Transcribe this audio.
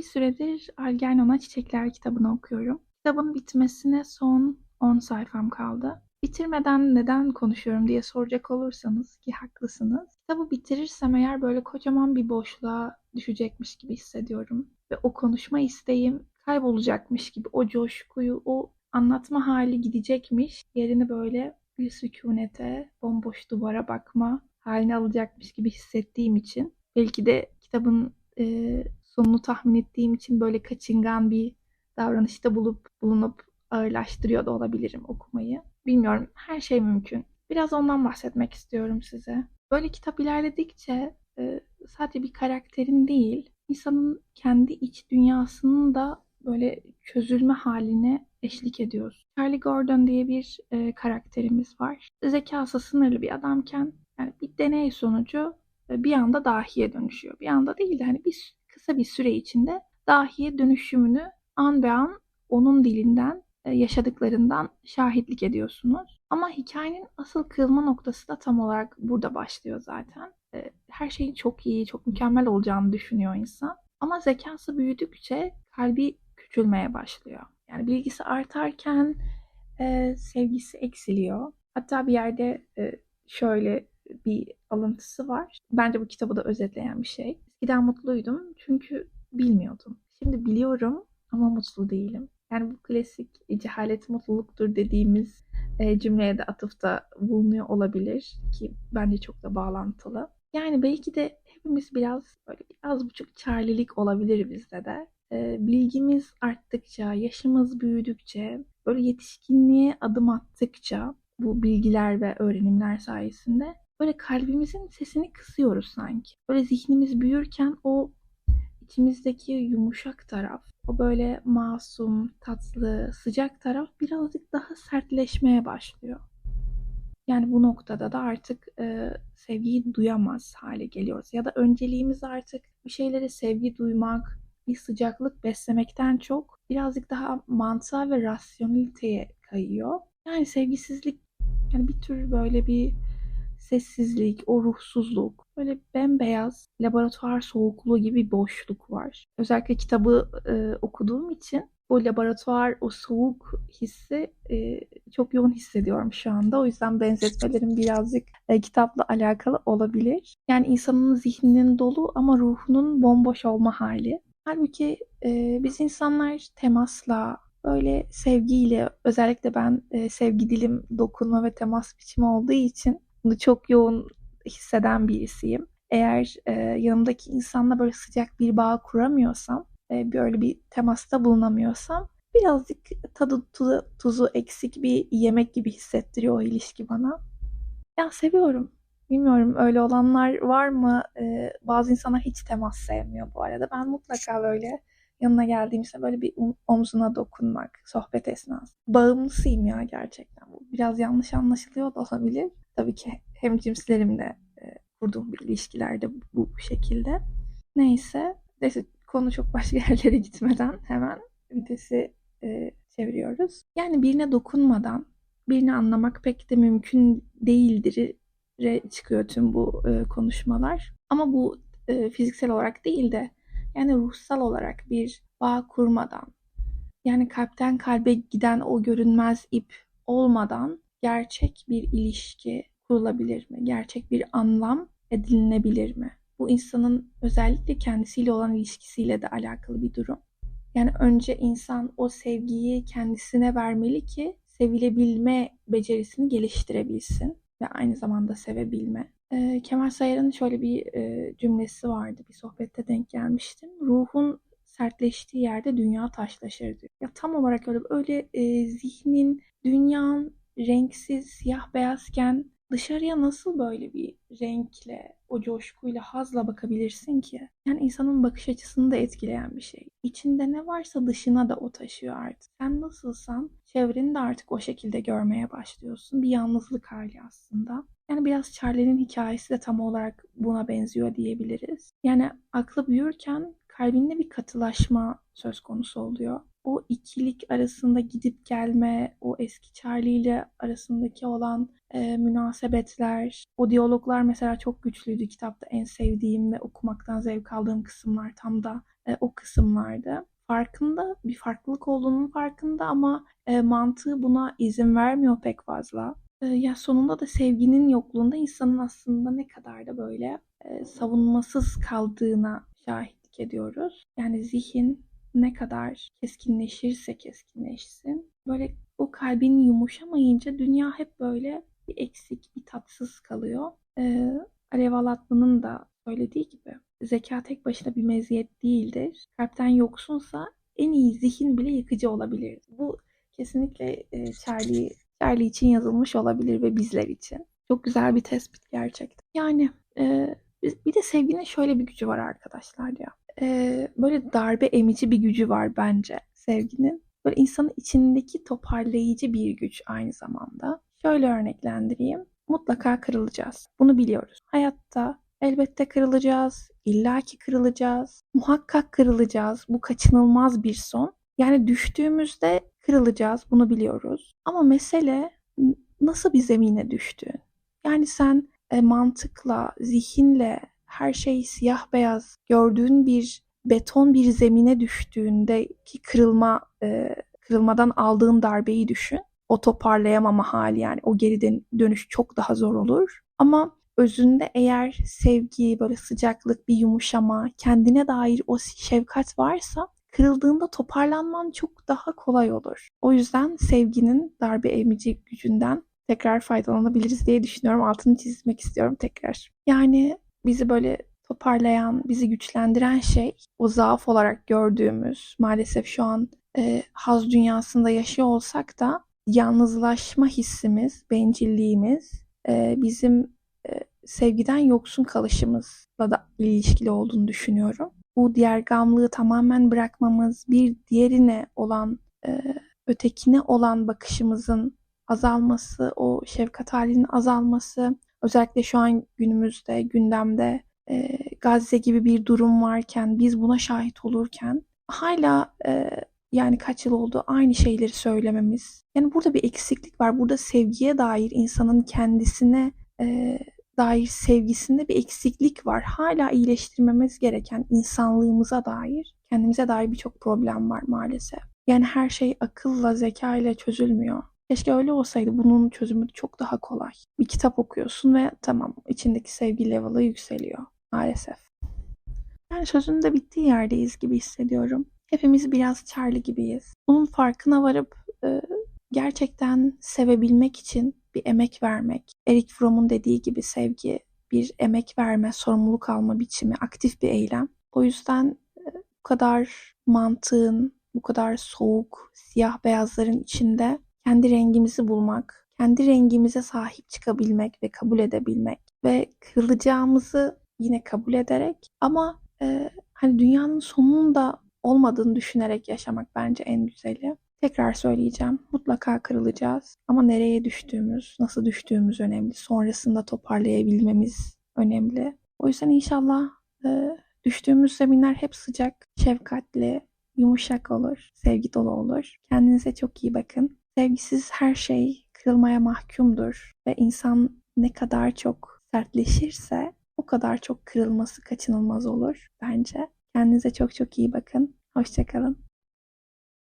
Bir süredir Algernon'a Çiçekler kitabını okuyorum. Kitabın bitmesine son 10 sayfam kaldı. Bitirmeden neden konuşuyorum diye soracak olursanız ki haklısınız. Kitabı bitirirsem eğer böyle kocaman bir boşluğa düşecekmiş gibi hissediyorum. Ve o konuşma isteğim kaybolacakmış gibi o coşkuyu, o anlatma hali gidecekmiş. Yerini böyle bir sükunete, bomboş duvara bakma haline alacakmış gibi hissettiğim için belki de kitabın e, sonunu tahmin ettiğim için böyle kaçıngan bir davranışta bulup bulunup ağırlaştırıyor da olabilirim okumayı. Bilmiyorum her şey mümkün. Biraz ondan bahsetmek istiyorum size. Böyle kitap ilerledikçe e, sadece bir karakterin değil, insanın kendi iç dünyasının da böyle çözülme haline eşlik ediyoruz. Charlie Gordon diye bir e, karakterimiz var. Zekası sınırlı bir adamken yani bir deney sonucu e, bir anda dahiye dönüşüyor. Bir anda değil de hani bir kısa bir süre içinde dahiye dönüşümünü an be an onun dilinden e, yaşadıklarından şahitlik ediyorsunuz. Ama hikayenin asıl kırılma noktası da tam olarak burada başlıyor zaten. E, her şeyin çok iyi, çok mükemmel olacağını düşünüyor insan. Ama zekası büyüdükçe kalbi küçülmeye başlıyor. Yani bilgisi artarken e, sevgisi eksiliyor. Hatta bir yerde şöyle bir alıntısı var. Bence bu kitabı da özetleyen bir şey. Eskiden mutluydum çünkü bilmiyordum. Şimdi biliyorum ama mutlu değilim. Yani bu klasik cehalet mutluluktur dediğimiz e, cümleye de atıfta bulunuyor olabilir ki bence çok da bağlantılı. Yani belki de hepimiz biraz böyle az buçuk çarelilik olabilir bizde de. E, bilgimiz arttıkça, yaşımız büyüdükçe, böyle yetişkinliğe adım attıkça bu bilgiler ve öğrenimler sayesinde böyle kalbimizin sesini kısıyoruz sanki. Böyle zihnimiz büyürken o içimizdeki yumuşak taraf, o böyle masum, tatlı, sıcak taraf birazcık daha sertleşmeye başlıyor. Yani bu noktada da artık e, sevgiyi duyamaz hale geliyoruz. Ya da önceliğimiz artık bir şeylere sevgi duymak, bir sıcaklık beslemekten çok birazcık daha mantığa ve rasyoneliteye kayıyor. Yani sevgisizlik yani bir tür böyle bir sessizlik, o ruhsuzluk, böyle bembeyaz laboratuvar soğukluğu gibi boşluk var. Özellikle kitabı e, okuduğum için bu laboratuvar, o soğuk hissi e, çok yoğun hissediyorum şu anda. O yüzden benzetmelerim birazcık e, kitapla alakalı olabilir. Yani insanın zihninin dolu ama ruhunun bomboş olma hali. Halbuki e, biz insanlar temasla, böyle sevgiyle, özellikle ben e, sevgi dilim dokunma ve temas biçimi olduğu için bunu çok yoğun hisseden birisiyim. Eğer e, yanımdaki insanla böyle sıcak bir bağ kuramıyorsam, e, böyle bir temasta bulunamıyorsam birazcık tadı tuzu, tuzu eksik bir yemek gibi hissettiriyor o ilişki bana. Ya seviyorum. Bilmiyorum öyle olanlar var mı? Ee, bazı insanlar hiç temas sevmiyor bu arada. Ben mutlaka böyle yanına geldiğimde böyle bir omzuna dokunmak, sohbet esnası. Bağımlısıyım ya gerçekten. Bu biraz yanlış anlaşılıyor da olabilir. Tabii ki hem cinslerimle e, kurduğum bir ilişkilerde bu, bu şekilde. Neyse. Neyse konu çok başka yerlere gitmeden hemen vitesi e, çeviriyoruz. Yani birine dokunmadan birini anlamak pek de mümkün değildir çıkıyor tüm bu e, konuşmalar. Ama bu e, fiziksel olarak değil de yani ruhsal olarak bir bağ kurmadan yani kalpten kalbe giden o görünmez ip olmadan gerçek bir ilişki kurulabilir mi? Gerçek bir anlam edinilebilir mi? Bu insanın özellikle kendisiyle olan ilişkisiyle de alakalı bir durum. Yani önce insan o sevgiyi kendisine vermeli ki sevilebilme becerisini geliştirebilsin ve aynı zamanda sevebilme. E, Kemal Sayar'ın şöyle bir e, cümlesi vardı. Bir sohbette denk gelmiştim. Ruhun sertleştiği yerde dünya taşlaşır diyor. Ya tam olarak öyle öyle e, zihnin, dünyanın renksiz, siyah beyazken dışarıya nasıl böyle bir renkle, o coşkuyla, hazla bakabilirsin ki? Yani insanın bakış açısını da etkileyen bir şey. İçinde ne varsa dışına da o taşıyor artık. Sen nasılsan çevreni de artık o şekilde görmeye başlıyorsun. Bir yalnızlık hali aslında. Yani biraz Charlie'nin hikayesi de tam olarak buna benziyor diyebiliriz. Yani aklı büyürken kalbinde bir katılaşma söz konusu oluyor. O ikilik arasında gidip gelme, o eski Charlie ile arasındaki olan e, münasebetler, o diyaloglar mesela çok güçlüydü kitapta. En sevdiğim ve okumaktan zevk aldığım kısımlar tam da e, o kısımlardı. Farkında, bir farklılık olduğunun farkında ama e, mantığı buna izin vermiyor pek fazla. E, ya sonunda da sevginin yokluğunda insanın aslında ne kadar da böyle e, savunmasız kaldığına şahitlik ediyoruz. Yani zihin ne kadar keskinleşirse keskinleşsin. Böyle o kalbin yumuşamayınca dünya hep böyle bir eksik, bir tatsız kalıyor. Ee, Alev Alatlı'nın da söylediği gibi zeka tek başına bir meziyet değildir. Kalpten yoksunsa en iyi zihin bile yıkıcı olabilir. Bu kesinlikle e, Charlie, Charlie için yazılmış olabilir ve bizler için. Çok güzel bir tespit gerçekten. Yani e, bir de sevginin şöyle bir gücü var arkadaşlar ya. E, böyle darbe emici bir gücü var bence sevginin. Böyle insanın içindeki toparlayıcı bir güç aynı zamanda. Şöyle örneklendireyim. Mutlaka kırılacağız. Bunu biliyoruz. Hayatta elbette kırılacağız. illaki kırılacağız. Muhakkak kırılacağız. Bu kaçınılmaz bir son. Yani düştüğümüzde kırılacağız. Bunu biliyoruz. Ama mesele nasıl bir zemine düştüğün. Yani sen e, mantıkla, zihinle her şey siyah beyaz gördüğün bir beton bir zemine düştüğündeki kırılma e, kırılmadan aldığın darbeyi düşün. O toparlayamama hali yani o geri dönüş çok daha zor olur. Ama özünde eğer sevgi, böyle sıcaklık, bir yumuşama, kendine dair o şefkat varsa kırıldığında toparlanman çok daha kolay olur. O yüzden sevginin darbe emici gücünden tekrar faydalanabiliriz diye düşünüyorum. Altını çizmek istiyorum tekrar. Yani bizi böyle toparlayan, bizi güçlendiren şey o zaaf olarak gördüğümüz maalesef şu an e, haz dünyasında yaşıyor olsak da yalnızlaşma hissimiz, bencilliğimiz e, bizim e, sevgiden yoksun kalışımızla da ilişkili olduğunu düşünüyorum. Bu diğer gamlığı tamamen bırakmamız, bir diğerine olan, e, ötekine olan bakışımızın azalması, o şefkat halinin azalması, özellikle şu an günümüzde, gündemde e, Gazze gibi bir durum varken, biz buna şahit olurken hala e, yani kaç yıl oldu aynı şeyleri söylememiz. Yani burada bir eksiklik var. Burada sevgiye dair insanın kendisine e, dair sevgisinde bir eksiklik var. Hala iyileştirmemiz gereken insanlığımıza dair, kendimize dair birçok problem var maalesef. Yani her şey akılla, zeka ile çözülmüyor. Keşke öyle olsaydı bunun çözümü çok daha kolay. Bir kitap okuyorsun ve tamam içindeki sevgi level'ı yükseliyor maalesef. Yani sözün de bittiği yerdeyiz gibi hissediyorum. Hepimiz biraz Charlie gibiyiz. Bunun farkına varıp e, gerçekten sevebilmek için bir emek vermek. Eric Fromm'un dediği gibi sevgi bir emek verme, sorumluluk alma biçimi, aktif bir eylem. O yüzden e, bu kadar mantığın, bu kadar soğuk, siyah beyazların içinde kendi rengimizi bulmak, kendi rengimize sahip çıkabilmek ve kabul edebilmek ve kırılacağımızı yine kabul ederek ama e, hani dünyanın sonunun da olmadığını düşünerek yaşamak bence en güzeli. Tekrar söyleyeceğim. Mutlaka kırılacağız. Ama nereye düştüğümüz, nasıl düştüğümüz önemli. Sonrasında toparlayabilmemiz önemli. O yüzden inşallah e, düştüğümüz zeminler hep sıcak, şefkatli, yumuşak olur, sevgi dolu olur. Kendinize çok iyi bakın. Sevgisiz her şey kırılmaya mahkumdur ve insan ne kadar çok sertleşirse o kadar çok kırılması kaçınılmaz olur bence. Kendinize çok çok iyi bakın. Hoşçakalın.